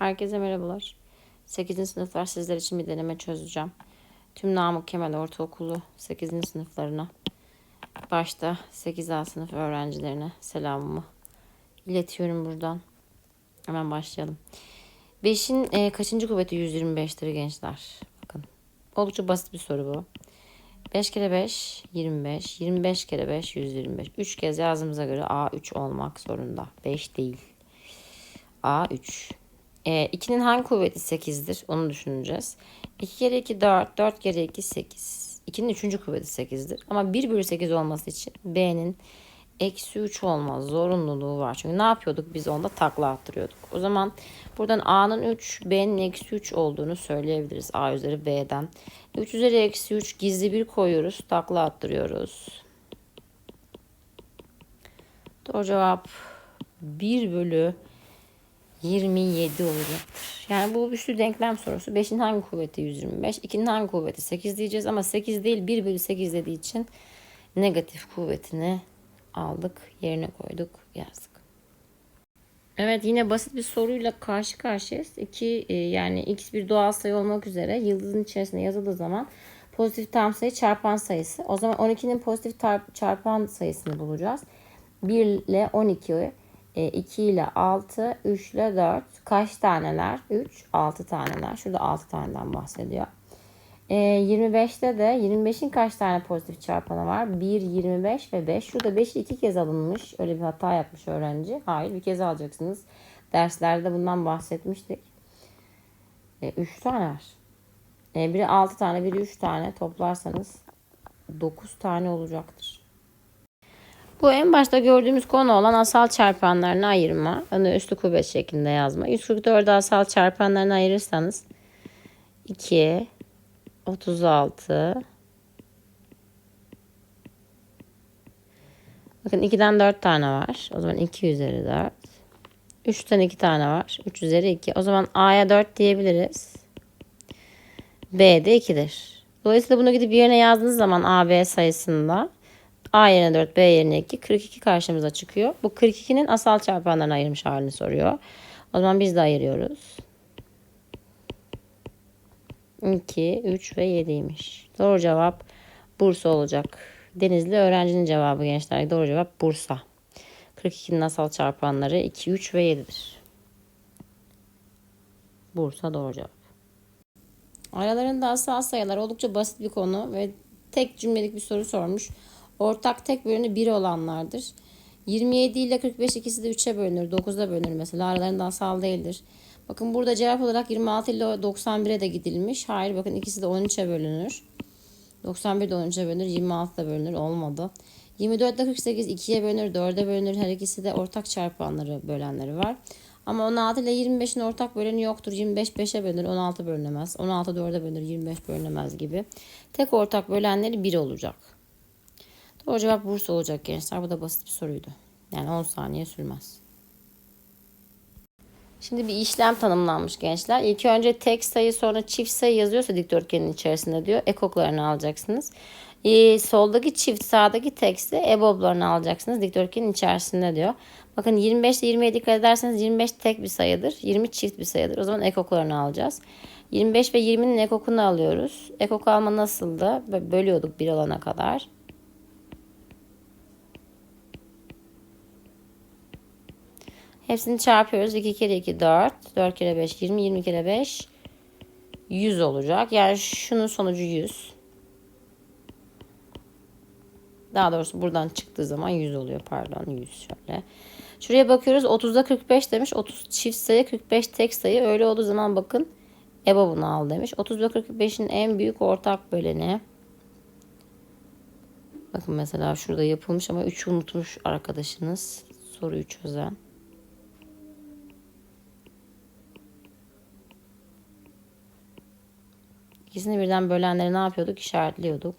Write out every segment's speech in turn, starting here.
Herkese merhabalar. 8. sınıflar sizler için bir deneme çözeceğim. Tüm Namık Kemal Ortaokulu 8. sınıflarına başta 8A sınıf öğrencilerine selamımı iletiyorum buradan. Hemen başlayalım. 5'in e, kaçıncı kuvveti 125'tir gençler? Bakın. Oldukça basit bir soru bu. 5 kere 5 25. 25 kere 5 125. 3 kez yazdığımıza göre A3 olmak zorunda. 5 değil. A3. E, 2'nin hangi kuvveti 8'dir? Onu düşüneceğiz. 2 kere 2 4. 4 kere 2 8. 2'nin 3. kuvveti 8'dir. Ama 1 bölü 8 olması için B'nin eksi 3 olma zorunluluğu var. Çünkü ne yapıyorduk? Biz onda takla attırıyorduk. O zaman buradan A'nın 3, B'nin eksi 3 olduğunu söyleyebiliriz. A üzeri B'den. 3 üzeri eksi 3 gizli bir koyuyoruz. Takla attırıyoruz. Doğru cevap 1 bölü 27 olacaktır. Yani bu üçlü denklem sorusu. 5'in hangi kuvveti 125? 2'nin hangi kuvveti 8 diyeceğiz ama 8 değil 1 bölü 8 dediği için negatif kuvvetini aldık. Yerine koyduk yazdık. Evet yine basit bir soruyla karşı karşıyayız. 2 yani x bir doğal sayı olmak üzere yıldızın içerisinde yazıldığı zaman pozitif tam sayı çarpan sayısı. O zaman 12'nin pozitif çarpan sayısını bulacağız. 1 ile 12 2 ile 6, 3 ile 4. Kaç taneler? 3, 6 taneler. Şurada 6 taneden bahsediyor. E, 25'te de 25'in kaç tane pozitif çarpanı var? 1, 25 ve 5. Şurada 5 iki kez alınmış. Öyle bir hata yapmış öğrenci. Hayır bir kez alacaksınız. Derslerde bundan bahsetmiştik. E, 3 tane var. E, biri 6 tane, biri 3 tane toplarsanız 9 tane olacaktır. Bu en başta gördüğümüz konu olan asal çarpanlarını ayırma. Onu üstü kuvvet şeklinde yazma. 144'ü asal çarpanlarını ayırırsanız 2, 36, Bakın 2'den 4 tane var. O zaman 2 üzeri 4. 3'ten 2 tane var. 3 üzeri 2. O zaman A'ya 4 diyebiliriz. B de 2'dir. Dolayısıyla bunu gidip yerine yazdığınız zaman A, B sayısında A yerine 4, B yerine 2. 42 karşımıza çıkıyor. Bu 42'nin asal çarpanlarına ayırmış halini soruyor. O zaman biz de ayırıyoruz. 2, 3 ve 7'ymiş. Doğru cevap Bursa olacak. Denizli öğrencinin cevabı gençler. Doğru cevap Bursa. 42'nin asal çarpanları 2, 3 ve 7'dir. Bursa doğru cevap. Aralarında asal sayılar oldukça basit bir konu ve tek cümlelik bir soru sormuş. Ortak tek bölünü 1 olanlardır. 27 ile 45 ikisi de 3'e bölünür. 9'a bölünür mesela. Aralarında asal değildir. Bakın burada cevap olarak 26 ile 91'e de gidilmiş. Hayır bakın ikisi de 13'e bölünür. 91 de 13'e bölünür. 26 da bölünür. Olmadı. 24 ile 48 2'ye bölünür. 4'e bölünür. Her ikisi de ortak çarpanları bölenleri var. Ama 16 ile 25'in ortak böleni yoktur. 25 5'e bölünür. 16 bölünemez. 16 4'e bölünür. 25 bölünemez gibi. Tek ortak bölenleri 1 olacak. Doğru cevap Bursa olacak gençler. Bu da basit bir soruydu. Yani 10 saniye sürmez. Şimdi bir işlem tanımlanmış gençler. İlk önce tek sayı sonra çift sayı yazıyorsa dikdörtgenin içerisinde diyor. Ekoklarını alacaksınız. Ee, soldaki çift sağdaki tekse EBOB'larını alacaksınız dikdörtgenin içerisinde diyor. Bakın 25 ile 20'ye dikkat ederseniz 25 tek bir sayıdır. 20 çift bir sayıdır. O zaman ekoklarını alacağız. 25 ve 20'nin ekokunu alıyoruz. Ekok alma nasıldı? Bölüyorduk bir olana kadar. Hepsini çarpıyoruz. 2 kere 2 4. 4 kere 5 20. 20 kere 5 100 olacak. Yani şunun sonucu 100. Daha doğrusu buradan çıktığı zaman 100 oluyor. Pardon 100 şöyle. Şuraya bakıyoruz. 30'da 45 demiş. 30 çift sayı 45 tek sayı. Öyle olduğu zaman bakın EBA bunu al demiş. 30 ve 45'in en büyük ortak böleni. Bakın mesela şurada yapılmış ama 3'ü unutmuş arkadaşınız. Soruyu çözen. İkisini birden bölenleri ne yapıyorduk? İşaretliyorduk.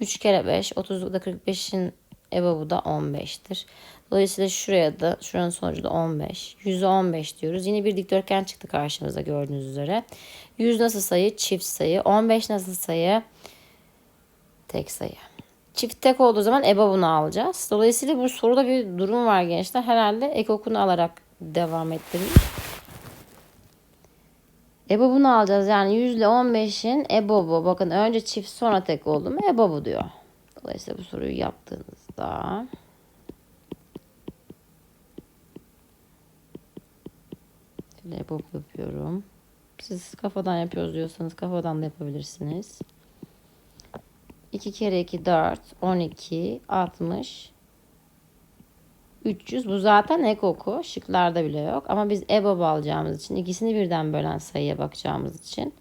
3 kere 5. 30'da 45'in EBABı da 15'tir. Dolayısıyla şuraya da şuranın sonucu da 15. 100'e 15 diyoruz. Yine bir dikdörtgen çıktı karşımıza gördüğünüz üzere. 100 nasıl sayı? Çift sayı. 15 nasıl sayı? Tek sayı. Çift tek olduğu zaman EBAB'ını alacağız. Dolayısıyla bu soruda bir durum var gençler. Herhalde ekokunu alarak devam ettirmiş. EBOB'unu alacağız. Yani %15'in EBOB'u. Bakın önce çift sonra tek oldu mu EBOB'u diyor. Dolayısıyla bu soruyu yaptığınızda EBOB yapıyorum. Siz kafadan yapıyoruz diyorsanız kafadan da yapabilirsiniz. 2 kere 2 4 12 60 300 bu zaten ek oku. Şıklarda bile yok. Ama biz EBOB alacağımız için ikisini birden bölen sayıya bakacağımız için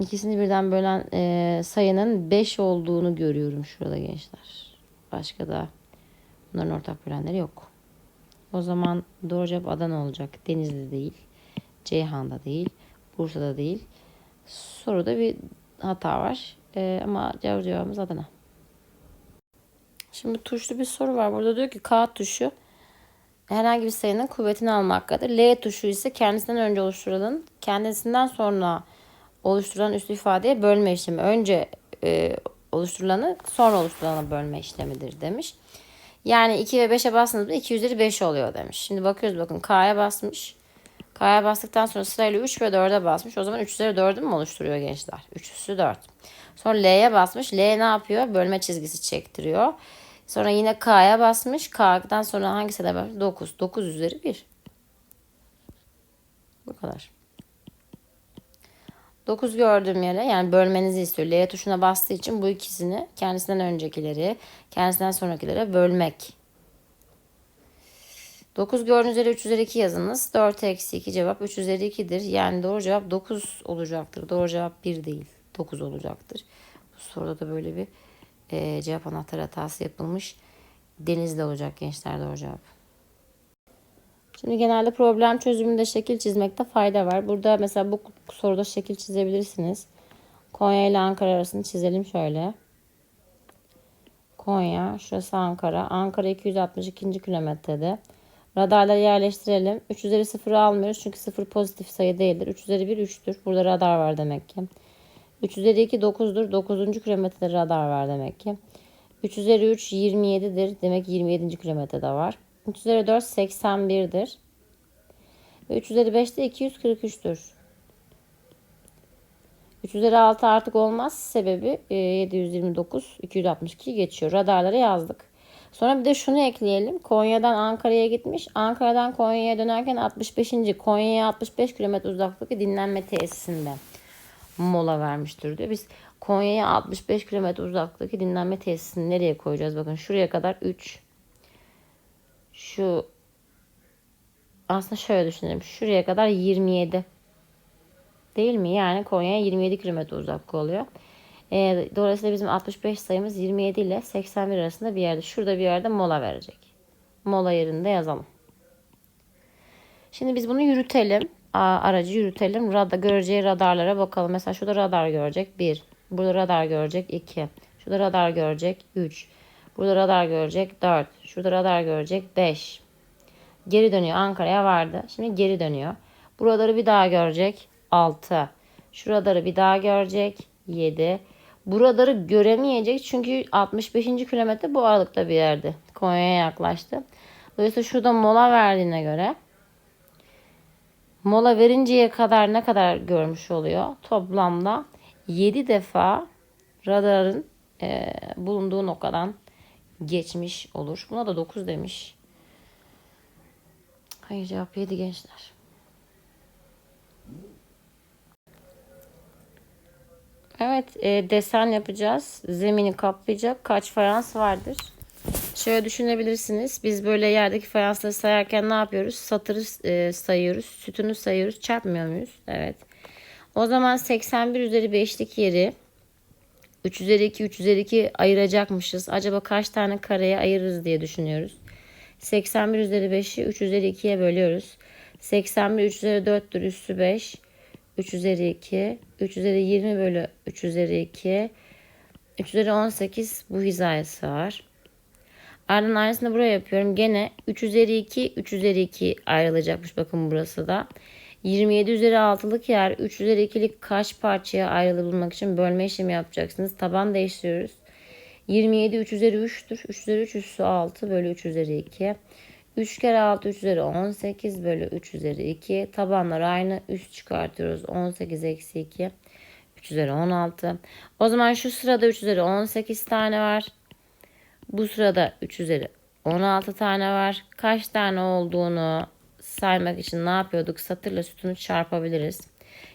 ikisini birden bölen e, sayının 5 olduğunu görüyorum şurada gençler. Başka da bunların ortak bölenleri yok. O zaman doğru cevap Adana olacak. Denizli değil. Ceyhan'da değil. Bursa'da değil. Soruda bir hata var. E, ama cevabımız Adana. Şimdi tuşlu bir soru var. Burada diyor ki K tuşu herhangi bir sayının kuvvetini almaktadır. L tuşu ise kendisinden önce oluşturulan, kendisinden sonra oluşturulan üslü ifadeye bölme işlemi. Önce e, oluşturulanı sonra oluşturulanı bölme işlemidir demiş. Yani 2 ve 5'e bastığınızda 2 üzeri 5 oluyor demiş. Şimdi bakıyoruz bakın K'ya basmış. K'ya bastıktan sonra sırayla 3 ve 4'e basmış. O zaman 3 üzeri 4'ü mü oluşturuyor gençler? 3 üssü 4. Sonra L'ye basmış. L ne yapıyor? Bölme çizgisi çektiriyor. Sonra yine K'ya basmış. K'dan sonra hangisi de var? 9. 9 üzeri 1. Bu kadar. 9 gördüğüm yere yani bölmenizi istiyor. L tuşuna bastığı için bu ikisini kendisinden öncekileri, kendisinden sonrakilere bölmek. 9 gördüğünüz üzere 3 üzeri 2 yazınız. 4 eksi 2 cevap 3 üzeri 2'dir. Yani doğru cevap 9 olacaktır. Doğru cevap 1 değil. 9 olacaktır. Bu soruda da böyle bir e, cevap anahtarı hatası yapılmış. Denizli olacak gençler doğru cevap. Şimdi genelde problem çözümünde şekil çizmekte fayda var. Burada mesela bu soruda şekil çizebilirsiniz. Konya ile Ankara arasını çizelim şöyle. Konya, şurası Ankara. Ankara 262. kilometrede. Radarları yerleştirelim. 3 üzeri 0'ı almıyoruz çünkü 0 pozitif sayı değildir. 3 üzeri 1 3'tür. Burada radar var demek ki. 3 üzeri 2 9'dur. 9. kilometrede radar var demek ki. 3 üzeri 3 27'dir. Demek 27. kilometrede var. 3 üzeri 4 81'dir. Ve 3 üzeri 5 de 243'tür. 3 üzeri 6 artık olmaz. Sebebi 729, 262 geçiyor. Radarlara yazdık. Sonra bir de şunu ekleyelim. Konya'dan Ankara'ya gitmiş. Ankara'dan Konya'ya dönerken 65. Konya'ya 65 kilometre uzaklıktaki dinlenme tesisinde mola vermiştir diyor. Biz Konya'ya 65 kilometre uzaklıktaki dinlenme tesisini nereye koyacağız? Bakın şuraya kadar 3. Şu aslında şöyle düşünelim. Şuraya kadar 27. Değil mi? Yani Konya'ya 27 kilometre uzaklık oluyor. E, dolayısıyla bizim 65 sayımız 27 ile 81 arasında bir yerde. Şurada bir yerde mola verecek. Mola yerinde yazalım. Şimdi biz bunu yürütelim. A, aracı yürütelim. Radar, göreceği radarlara bakalım. Mesela şurada radar görecek 1. Burada radar görecek 2. Şurada radar görecek 3. Burada radar görecek 4. Şurada radar görecek 5. Geri dönüyor. Ankara'ya vardı. Şimdi geri dönüyor. Buraları bir daha görecek 6. Şuraları bir daha görecek 7. Buraları göremeyecek çünkü 65. kilometre bu aralıkta bir yerde. Konya'ya yaklaştı. Dolayısıyla şurada mola verdiğine göre mola verinceye kadar ne kadar görmüş oluyor? Toplamda 7 defa radarın e, bulunduğu noktadan geçmiş olur. Buna da 9 demiş. Hayır cevap 7 gençler. Evet e, desen yapacağız. Zemini kaplayacak. Kaç fayans vardır? Şöyle düşünebilirsiniz. Biz böyle yerdeki fayansları sayarken ne yapıyoruz? Satırı e, sayıyoruz. Sütunu sayıyoruz. Çarpmıyor muyuz? Evet. O zaman 81 üzeri 5'lik yeri 3 üzeri 2, 3 üzeri 2 ayıracakmışız. Acaba kaç tane kareye ayırırız diye düşünüyoruz. 81 üzeri 5'i 3 üzeri 2'ye bölüyoruz. 81 3 üzeri 4'tür üssü 5. 3 üzeri 2. 3 üzeri 20 bölü 3 üzeri 2. 3 üzeri 18 bu hizaya sığar. Ardından aynısını buraya yapıyorum. Gene 3 üzeri 2, 3 üzeri 2 ayrılacakmış. Bakın burası da. 27 üzeri 6'lık yer 3 üzeri 2'lik kaç parçaya ayrılabilmek için bölme işlemi yapacaksınız. Taban değiştiriyoruz. 27 3 üzeri 3'tür. 3 üzeri 3 üssü 6 bölü 3 üzeri 2. 3 kere 6 3 üzeri 18 bölü 3 üzeri 2. Tabanlar aynı. Üst çıkartıyoruz. 18 eksi 2. 3 üzeri 16. O zaman şu sırada 3 üzeri 18 tane var. Bu sırada 3 üzeri 16 tane var. Kaç tane olduğunu saymak için ne yapıyorduk? Satırla sütunu çarpabiliriz.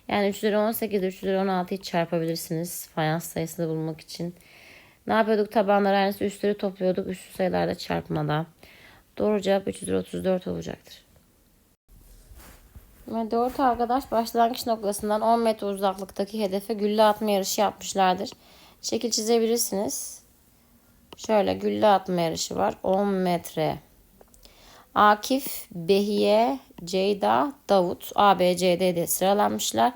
Yani 3 üzeri 18 ile 3 üzeri 16'yı çarpabilirsiniz. Fayans sayısını bulmak için. Ne yapıyorduk? Tabanlar aynısı üstleri topluyorduk. Üstü sayılarda çarpmada. Doğru cevap 334 olacaktır. Ve 4 arkadaş başlangıç noktasından 10 metre uzaklıktaki hedefe gülle atma yarışı yapmışlardır. Şekil çizebilirsiniz. Şöyle gülle atma yarışı var. 10 metre. Akif, Behiye, Ceyda, Davut A, B, C, D diye sıralanmışlar.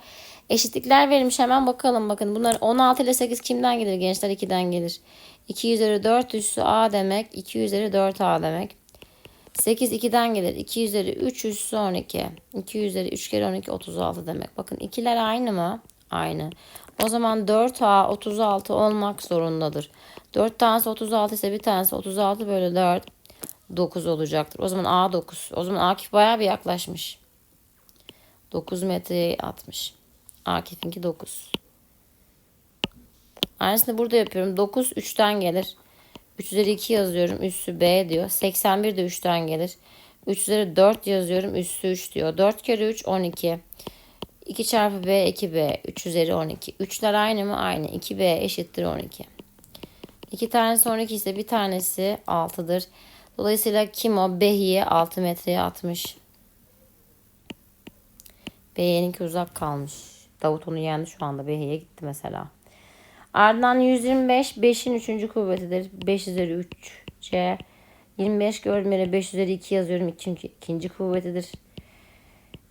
Eşitlikler verilmiş hemen bakalım. Bakın bunlar 16 ile 8 kimden gelir gençler? 2'den gelir. 2 üzeri 4 üssü A demek. 2 üzeri 4A demek. 8 2'den gelir. 2 üzeri 3 üssü 12. 2 üzeri 3 kere 12 36 demek. Bakın ikiler aynı mı? Aynı. O zaman 4A 36 olmak zorundadır. 4 tanesi 36 ise bir tanesi 36 bölü 4 9 olacaktır. O zaman A 9. O zaman Akif bayağı bir yaklaşmış. 9 metreye atmış. Akif'inki 9. Aynısını burada yapıyorum. 9 3'ten gelir. 3 üzeri 2 yazıyorum. Üssü B diyor. 81 de 3'ten gelir. 3 üzeri 4 yazıyorum. Üssü 3 diyor. 4 kere 3 12. 2 çarpı B 2B. 3 üzeri 12. 3'ler aynı mı? Aynı. 2B eşittir 12. 2 tanesi 12 ise bir tanesi 6'dır. Dolayısıyla kim o? Behiye 6 metreye atmış. Behiye'ninki uzak kalmış. Davut onu yendi şu anda. Behiye gitti mesela. Ardından 125 5'in 3. kuvvetidir. 5 üzeri 3 C. 25 gördüğüm yere 5 üzeri 2 yazıyorum. Çünkü ikinci kuvvetidir.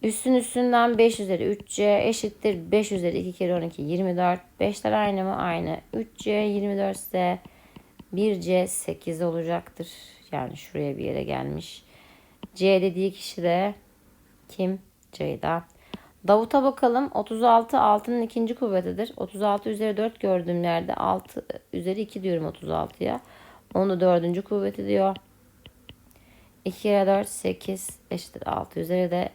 Üstün üstünden 5 üzeri 3C eşittir. 5 üzeri 2 kere 12 24. 5'ler aynı mı? Aynı. 3C 24 ise 1C 8 olacaktır. Yani şuraya bir yere gelmiş. C dediği kişi de kim? Ceyda. Davut'a bakalım. 36 6'nın ikinci kuvvetidir. 36 üzeri 4 gördüğüm yerde 6 üzeri 2 diyorum 36'ya. Onu dördüncü kuvveti diyor. 2 kere 4 8 eşittir 6 üzeri de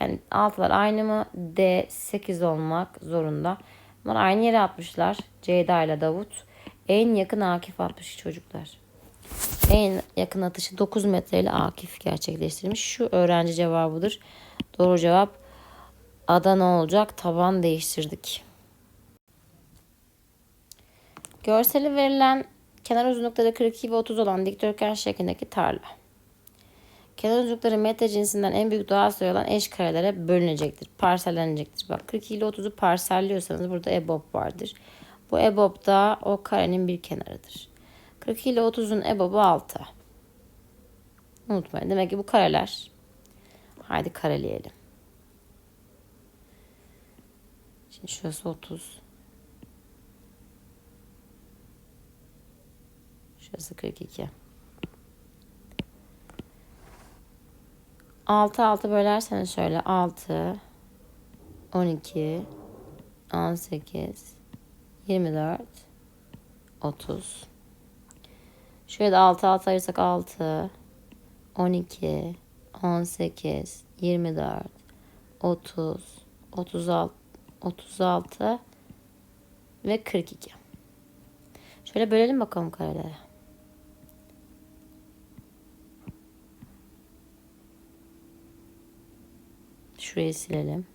yani 6'lar aynı mı? D 8 olmak zorunda. Bunlar aynı yere atmışlar. Ceyda ile Davut. En yakın Akif atmış çocuklar. En yakın atışı 9 metre ile Akif gerçekleştirmiş. Şu öğrenci cevabıdır. Doğru cevap Adana olacak. Taban değiştirdik. Görseli verilen kenar uzunlukları 42 ve 30 olan dikdörtgen şeklindeki tarla. Kenar uzunlukları metre cinsinden en büyük doğal sayı olan eş karelere bölünecektir. Parsellenecektir. Bak 42 ile 30'u parselliyorsanız burada EBOB vardır. Bu EBOB da o karenin bir kenarıdır. 42 ile 30'un EBOB'u 6. Unutmayın. Demek ki bu kareler. Haydi kareleyelim. Şurası 30. Şurası 42. 6 6 bölerseniz şöyle 6 12 18 24 30 Şöyle de 6 6 ayırsak 6 12 18 24 30 36 36 ve 42. Şöyle bölelim bakalım karelere. Şurayı silelim.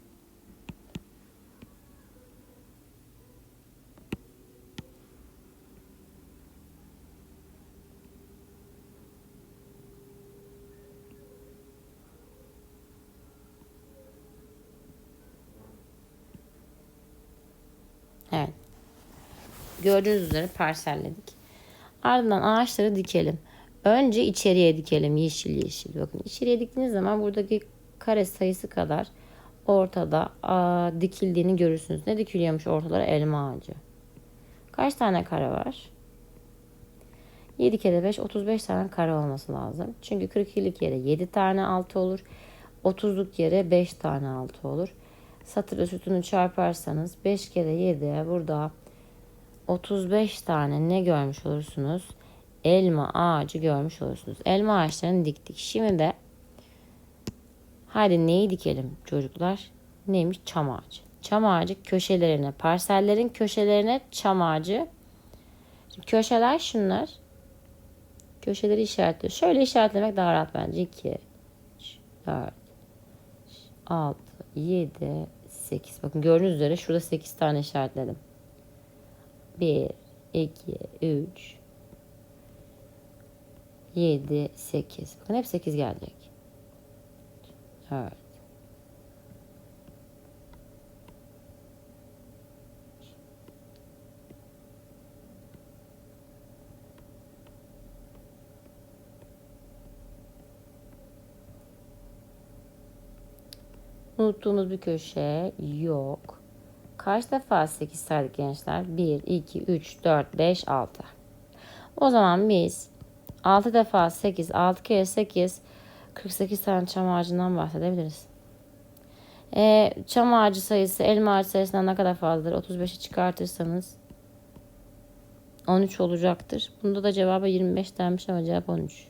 Evet. Gördüğünüz üzere parselledik. Ardından ağaçları dikelim. Önce içeriye dikelim yeşil yeşil. Bakın içeriye diktiğiniz zaman buradaki kare sayısı kadar ortada aa, dikildiğini görürsünüz. Ne dikiliyormuş ortalara? Elma ağacı. Kaç tane kare var? 7 kere 5 35 tane kare olması lazım. Çünkü 42'lik yere 7 tane 6 olur. 30'luk yere 5 tane 6 olur. Satır sütunu çarparsanız 5 kere 7 burada 35 tane ne görmüş olursunuz? elma ağacı görmüş olursunuz. Elma ağaçlarını diktik. Şimdi de Haydi neyi dikelim çocuklar? Neymiş? Çam ağacı. Çam ağacı köşelerine, parsellerin köşelerine çam ağacı. Şimdi köşeler şunlar. Köşeleri işaretliyor. Şöyle işaretlemek daha rahat bence. 2, 3, 4, 6, 7, 8. Bakın gördüğünüz üzere şurada 8 tane işaretledim. 1, 2, 3, 7, 8. Bakın hep 8 gelecek. Evet. Unuttuğumuz bir köşe yok. Kaç defa 8 saydık gençler? 1, 2, 3, 4, 5, 6. O zaman biz 6 defa 8, 6 kere 8, 48 tane çam ağacından bahsedebiliriz. Ee, çam ağacı sayısı elma ağacı sayısından ne kadar fazladır? 35'i çıkartırsanız 13 olacaktır. Bunda da cevabı 25 denmiş ama cevap 13.